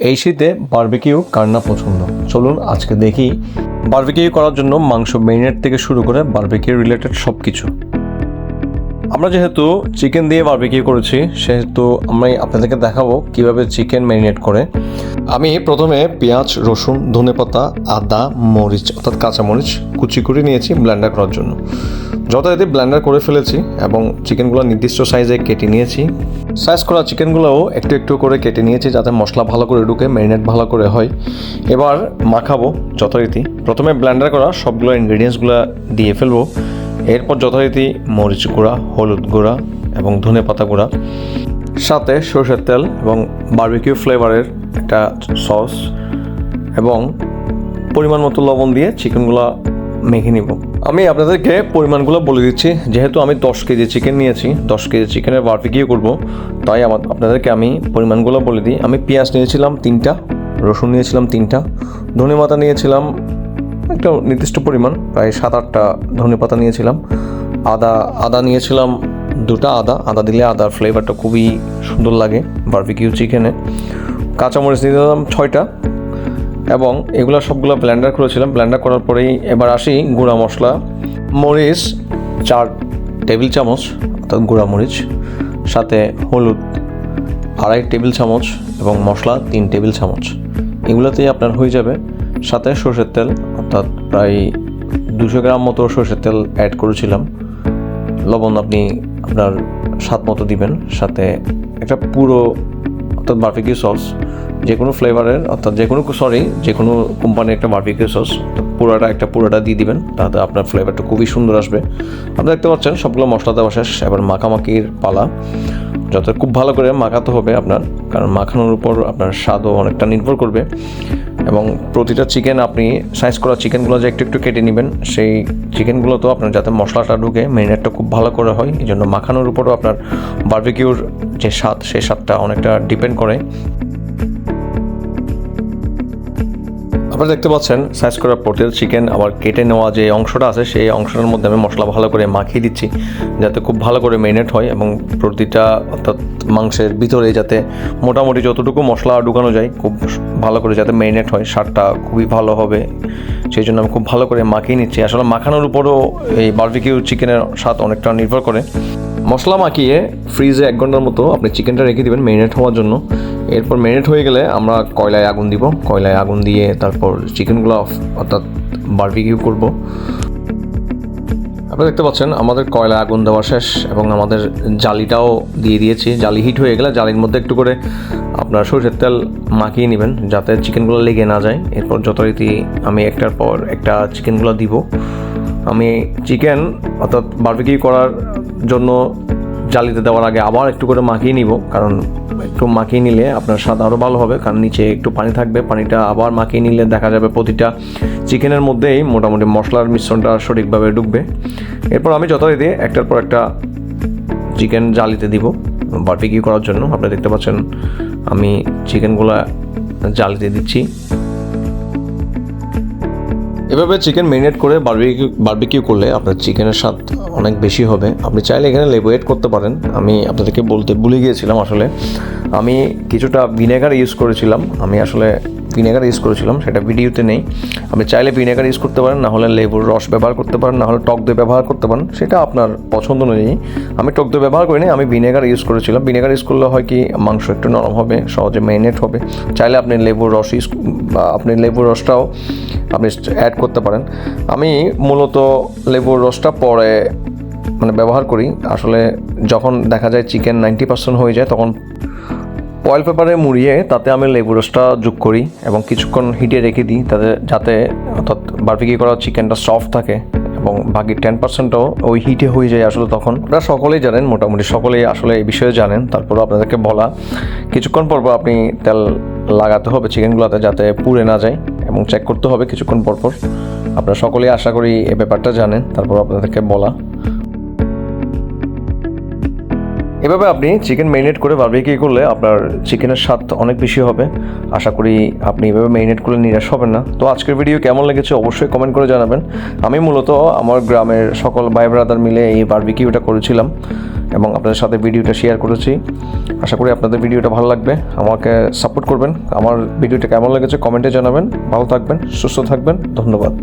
এই শীতে বার্বিকিউ কার না পছন্দ? চলুন আজকে দেখি। বার্বিকিউ করার জন্য মাংস মেরিনেট থেকে শুরু করে বার্বিকিউ রিলেটেড সব কিছু আমরা যেহেতু চিকেন দিয়ে বারবিকিউ করেছি, সেহেতু আমি আপনাদেরকে দেখাবো কীভাবে চিকেন ম্যারিনেট করে। আমি প্রথমে পেঁয়াজ, রসুন ধনেপাতা আদা, মরিচ, অর্থাৎ কাঁচামরিচ কুচি করে নিয়েছি ব্লেন্ডার করার জন্য। যথারীতি ব্লেন্ডার করে ফেলেছি এবং চিকেনগুলো নির্দিষ্ট সাইজে কেটে নিয়েছি। সাইজ করা চিকেনগুলোও একটু একটু করে কেটে নিয়েছি যাতে মশলা ভালো করে ঢুকে ম্যারিনেট ভালো করে হয়। এবার মাখাবো যথারীতি। প্রথমে ব্লেন্ডার করা সবগুলো ইনগ্রিডিয়েন্টসগুলো দিয়ে ফেলব। এরপর যথারীতি মরিচ গুঁড়া, হলুদ গুঁড়া এবং ধনে পাতা গুঁড়া, সাথে সরষের তেল এবং বারবিকিউ ফ্লেভারের একটা সস এবং পরিমাণ মতো লবণ দিয়ে চিকেনগুলো মেখে নিব। আমি আপনাদেরকে পরিমাণগুলো বলে দিচ্ছি। যেহেতু আমি দশ কেজি চিকেন নিয়েছি, দশ কেজি চিকেনের বারবিকিউ করব, তাই আমার আপনাদেরকে আমি পরিমাণগুলো বলে দিই। আমি পেঁয়াজ নিয়েছিলাম তিনটা, রসুন নিয়েছিলাম তিনটা, ধনে পাতা নিয়েছিলাম একটা নির্দিষ্ট পরিমাণ, প্রায় সাত আটটা ধনে পাতা নিয়েছিলাম। আদা আদা নিয়েছিলাম দুটা আদা। আদা দিলে আদার ফ্লেভারটা খুবই সুন্দর লাগে বারবিকিউ চিকেনে কাঁচামরিচ নিয়ে নিয়েছিলাম ছয়টা এবং এগুলো সবগুলো ব্ল্যান্ডার করেছিলাম। ব্ল্যান্ডার করার পরেই এবার আসি গুঁড়া মশলা। মরিচ, চার টেবিল চামচ, অর্থাৎ গুঁড়া মরিচ, সাথে হলুদ আড়াই টেবিল চামচ এবং মশলা তিন টেবিল চামচ। এগুলোতেই আপনার হয়ে যাবে। সাথে সর্ষের তেল, অর্থাৎ প্রায় দুশো গ্রাম মতো সর্ষের তেল অ্যাড করেছিলাম। লবণ আপনি আপনার স্বাদ মতো দিবেন, সাথে একটা পুরো, অর্থাৎ বার্বিকিউ সস যে কোনো ফ্লেভারের অর্থাৎ যে কোনো সরি যে কোনো কোম্পানির একটা বার্বিকিউ সস পুরোটা একটা পুরোটা দিয়ে দিবেন, তাতে আপনার ফ্লেভারটা খুবই সুন্দর আসবে। আপনি দেখতে পাচ্ছেন সবগুলো মশলা দেওয়া শেষ এবার মাখামাখির পালা। যত খুব ভালো করে মাখাতে হবে আপনার, কারণ মাখানোর উপর আপনার স্বাদও অনেকটা নির্ভর করবে। এবং প্রতিটা চিকেন আপনি সাইজ করা চিকেনগুলো যে একটু একটু কেটে নেবেন, সেই চিকেনগুলো তো আপনার যাতে মশলাটা ঢুকে মেরিনেটটা খুব ভালো করে হয়, এই জন্য মাখানোর উপরও আপনার বার্বিকিউর যে স্বাদ, সেই স্বাদটা অনেকটা ডিপেন্ড করে। আপনারা দেখতে পাচ্ছেন সাইজ করা পোর্টেল চিকেন আবার কেটে নেওয়া যে অংশটা আছে, সেই অংশটার মধ্যে আমি মশলা ভালো করে মাখিয়ে দিচ্ছি, যাতে খুব ভালো করে মেরিনেট হয় এবং প্রতিটা অর্থাৎ মাংসের ভিতরে যাতে মোটামুটি যতটুকু মশলা ঢুকানো যায়, খুব ভালো করে যাতে মেরিনেট হয়, স্বাদটা খুবই ভালো হবে। সেই জন্য আমি খুব ভালো করে মাখিয়ে নিচ্ছি। আসলে মাখানোর উপরও এই বার্বিকিউ চিকেনের স্বাদ অনেকটা নির্ভর করে। মশলা মাখিয়ে ফ্রিজে এক ঘণ্টার মতো আপনি চিকেনটা রেখে দিবেন মেরিনেট হওয়ার জন্য। এরপর মেরিনেট হয়ে গেলে আমরা কয়লায় আগুন দিব। কয়লায় আগুন দিয়ে তারপর চিকেনগুলো অর্থাৎ বারবিকিউ করব। আপনারা দেখতে পাচ্ছেন, আমাদের কয়লায় আগুন দেওয়া শেষ এবং আমাদের জালিটাও দিয়ে দিয়েছি। জালি হিট হয়ে গেলে জালির মধ্যে একটু করে আপনার সরষের তেল মাখিয়ে নেবেন যাতে চিকেনগুলো লেগে না যায়। এরপর যথারীতি আমি একটার পর একটা চিকেনগুলো দিব। আমি চিকেন অর্থাৎ বারবিকিউ করার জন্য জালিতে দেওয়ার আগে আবার একটু করে মাখিয়ে নিব, কারণ একটু মাখিয়ে নিলে আপনার স্বাদ আরও ভালো হবে, কারণ নিচে একটু পানি থাকবে, পানিটা আবার মাখিয়ে নিলে দেখা যাবে প্রতিটা চিকেনের মধ্যেই মোটামুটি মশলার মিশ্রণটা সঠিকভাবে ঢুকবে এরপর আমি যথারীতি একটার পর একটা চিকেন জালিতে দিব বারবিকিউ করার জন্য। আপনারা দেখতে পাচ্ছেন আমি চিকেনগুলো জালিতে দিচ্ছি। এভাবে চিকেন মেরিনেট করে বারবিকিউ বার্বিকিউ করলে আপনার চিকেনের স্বাদ অনেক বেশি হবে। আপনি চাইলে এখানে লেবু এড করতে পারেন। আমি আপনাদেরকে বলতে ভুলে গিয়েছিলাম আসলে। আমি কিছুটা ভিনেগার ইউজ করেছিলাম। আমি আসলে ভিনেগার ইউজ করেছিলাম, সেটা ভিডিওতে নেই। আপনি চাইলে ভিনেগার ইউজ করতে পারেন, না হলে লেবুর রস ব্যবহার করতে পারেন, না হলে টক দই ব্যবহার করতে পারেন, সেটা আপনার পছন্দ অনুযায়ী। আমি টক দই ব্যবহার করিনি, আমি ভিনেগার ইউজ করেছিলাম। ভিনেগার ইউজ করলে হয় কি, মাংস একটু নরম হবে, সহজে মেরিনেট হবে। চাইলে আপনি লেবুর রস ইউজ আপনি লেবুর রসটাও আপনি অ্যাড করতে পারেন। আমি মূলত লেবুর রসটা পরে মানে ব্যবহার করি। আসলে যখন দেখা যায় চিকেন নাইনটি পার্সেন্ট হয়ে যায়, তখন অয়েল পেপারে মুড়িয়ে তাতে আমি লেবু রসটা যোগ করি এবং কিছুক্ষণ হিটে রেখে দিই। তাতে যাতে অর্থাৎ বারবিকি করা চিকেনটা সফট থাকে এবং বাকি টেন পার্সেন্টও ওই হিটে হয়ে যায় আসলে তখন। আপনারা সকলেই জানেন, মোটামুটি সকলেই আসলে এই বিষয়ে জানেন। তারপরও আপনাদেরকে বলা, কিছুক্ষণ পর পর আপনি তেল লাগাতে হবে চিকেনগুলোতে যাতে পুড়ে না যায় এবং চেক করতে হবে কিছুক্ষণ পর পর। আপনারা সকলেই আশা করি এই ব্যাপারটা জানেন তারপর আপনাদেরকে বলা। এভাবে আপনি চিকেন ম্যারিনেট করে বারবিকিউ করলে আপনার চিকেনের স্বাদ অনেক বেশি হবে। আশা করি আপনি এভাবে ম্যারিনেট করলে নিরাশ হবেন না। তো আজকের ভিডিও কেমন লেগেছে অবশ্যই কমেন্ট করে জানাবেন। আমি মূলত আমার গ্রামের সকল ভাই ব্রাদার মিলে এই বারবিকিউটা করেছিলাম এবং আপনাদের সাথে ভিডিওটা শেয়ার করেছি। আশা করি আপনাদের ভিডিওটা ভালো লাগবে। আমাকে সাপোর্ট করবেন। আমার ভিডিওটা কেমন লেগেছে কমেন্টে জানাবেন। ভালো থাকবেন, সুস্থ থাকবেন। ধন্যবাদ।